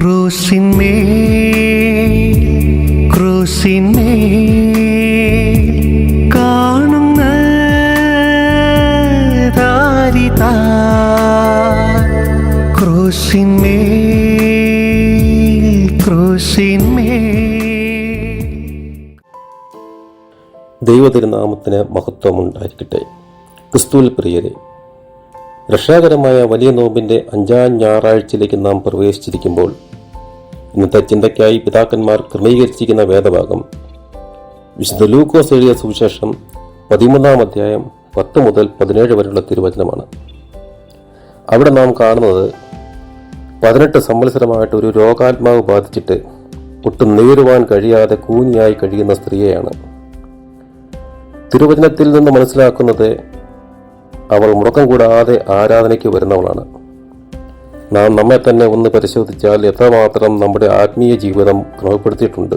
ക്രൂസിന്മേ ക്രൂസിന്മേ കാണുന്ന ക്രൂസിന്മേ ക്രൂസിന്മേ ദൈവതിരുനാമത്തിന് മഹത്വമുണ്ടായിരിക്കട്ടെ. ക്രിസ്തുവിൽ പ്രിയരെ രക്ഷാകരമായ വലിയ നോമ്പിന്റെ അഞ്ചാം ഞായറാഴ്ചയിലേക്ക് നാം പ്രവേശിച്ചിരിക്കുമ്പോൾ ഇന്നത്തെ ചിന്തയ്ക്കായി പിതാക്കന്മാർ ക്രമീകരിച്ചിരിക്കുന്ന വേദഭാഗം. വിശുദ്ധ ലൂക്കോസ് എഴുതിയ സുവിശേഷം പതിമൂന്നാം അധ്യായം പത്ത് മുതൽ പതിനേഴ് വരെയുള്ള തിരുവചനമാണ്. അവിടെ നാം കാണുന്നത് പതിനെട്ട് സംവത്സരമായിട്ട് ഒരു രോഗാത്മാവ് ബാധിച്ചിട്ട് ഒട്ടും നേരുവാൻ കഴിയാതെ കൂനിയായി കഴിയുന്ന സ്ത്രീയെയാണ്. തിരുവചനത്തിൽ നിന്ന് മനസ്സിലാക്കുന്നത് അവൾ മുടക്കം കൂടാതെ ആരാധനയ്ക്ക് വരുന്നവളാണ്. നാം നമ്മെ തന്നെ ഒന്ന് പരിശോധിച്ചാൽ എത്രമാത്രം നമ്മുടെ ആത്മീയ ജീവിതം ക്രമപ്പെടുത്തിയിട്ടുണ്ട്.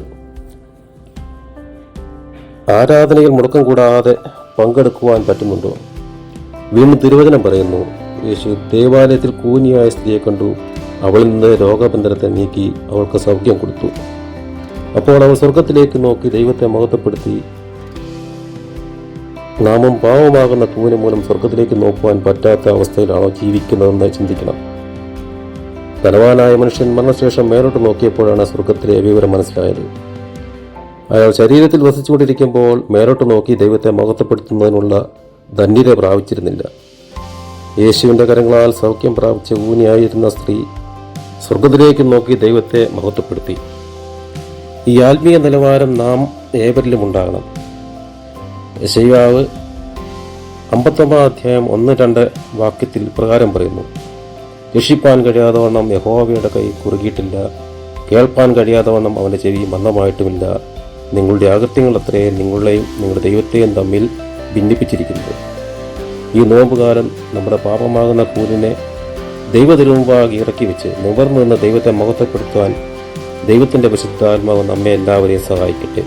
ആരാധനയിൽ മുടക്കം കൂടാതെ പങ്കെടുക്കുവാൻ പറ്റുന്നുണ്ടോ? വീണ്ടും തിരുവചനം പറയുന്നു യേശു ദേവാലയത്തിൽ കൂനിയായ സ്ത്രീയെ കണ്ടു. അവളിൽ നിന്ന് രോഗബന്ധനത്തെ നീക്കി അവൾക്ക് സൗഖ്യം കൊടുത്തു. അപ്പോൾ അവൾ സ്വർഗത്തിലേക്ക് നോക്കി ദൈവത്തെ മഹത്വപ്പെടുത്തി. നാമം പാവമാകുന്ന തൂന് മൂലം സ്വർഗത്തിലേക്ക് നോക്കുവാൻ പറ്റാത്ത അവസ്ഥയിലാണോ ജീവിക്കുന്നതെന്ന് ചിന്തിക്കണം. ധനവാനായ മനുഷ്യൻ മരണശേഷം മേലോട്ട് നോക്കിയപ്പോഴാണ് സ്വർഗത്തിലെ വിവരം മനസ്സിലായത്. അയാൾ ശരീരത്തിൽ വസിച്ചുകൊണ്ടിരിക്കുമ്പോൾ മേലോട്ട് നോക്കി ദൈവത്തെ മഹത്വപ്പെടുത്തുന്നതിനുള്ള ധന്യത പ്രാപിച്ചിരുന്നില്ല. യേശുവിന്റെ കരങ്ങളാൽ സൗഖ്യം പ്രാപിച്ച ഊനിയായിരുന്ന സ്ത്രീ സ്വർഗത്തിലേക്ക് നോക്കി ദൈവത്തെ മഹത്വപ്പെടുത്തി. ഈ ആത്മീയ നിലവാരം നാം ഏവരിലും ഉണ്ടാകണം. ശൈവാവ് അമ്പത്തൊമ്പതാം അധ്യായം ഒന്ന് രണ്ട് വാക്യത്തിൽ പ്രകാരം പറയുന്നു. രക്ഷിപ്പാൻ കഴിയാതവണ്ണം യഹോവയുടെ കൈ കുറുകിയിട്ടില്ല. കേൾപ്പാൻ കഴിയാതവണ്ണം അവന്റെ ചെവി മന്ദമായിട്ടുമില്ല. നിങ്ങളുടെ അകത്യങ്ങൾ അത്രയും നിങ്ങളെയും നിങ്ങളുടെ ദൈവത്തെയും തമ്മിൽ ഭിന്നിപ്പിച്ചിരിക്കുന്നത് ഈ നോമ്പുകാലം നമ്മുടെ പാപമാകുന്ന കൂലിനെ ദൈവതിരുമുമ്പാകെ ഇറക്കി വെച്ച് നിവർന്നു നിന്ന് ദൈവത്തെ മഹത്വപ്പെടുത്തുവാൻ ദൈവത്തിന്റെ വിശുദ്ധാത്മാവ് നമ്മെ എല്ലാവരെയും സഹായിക്കട്ടെ.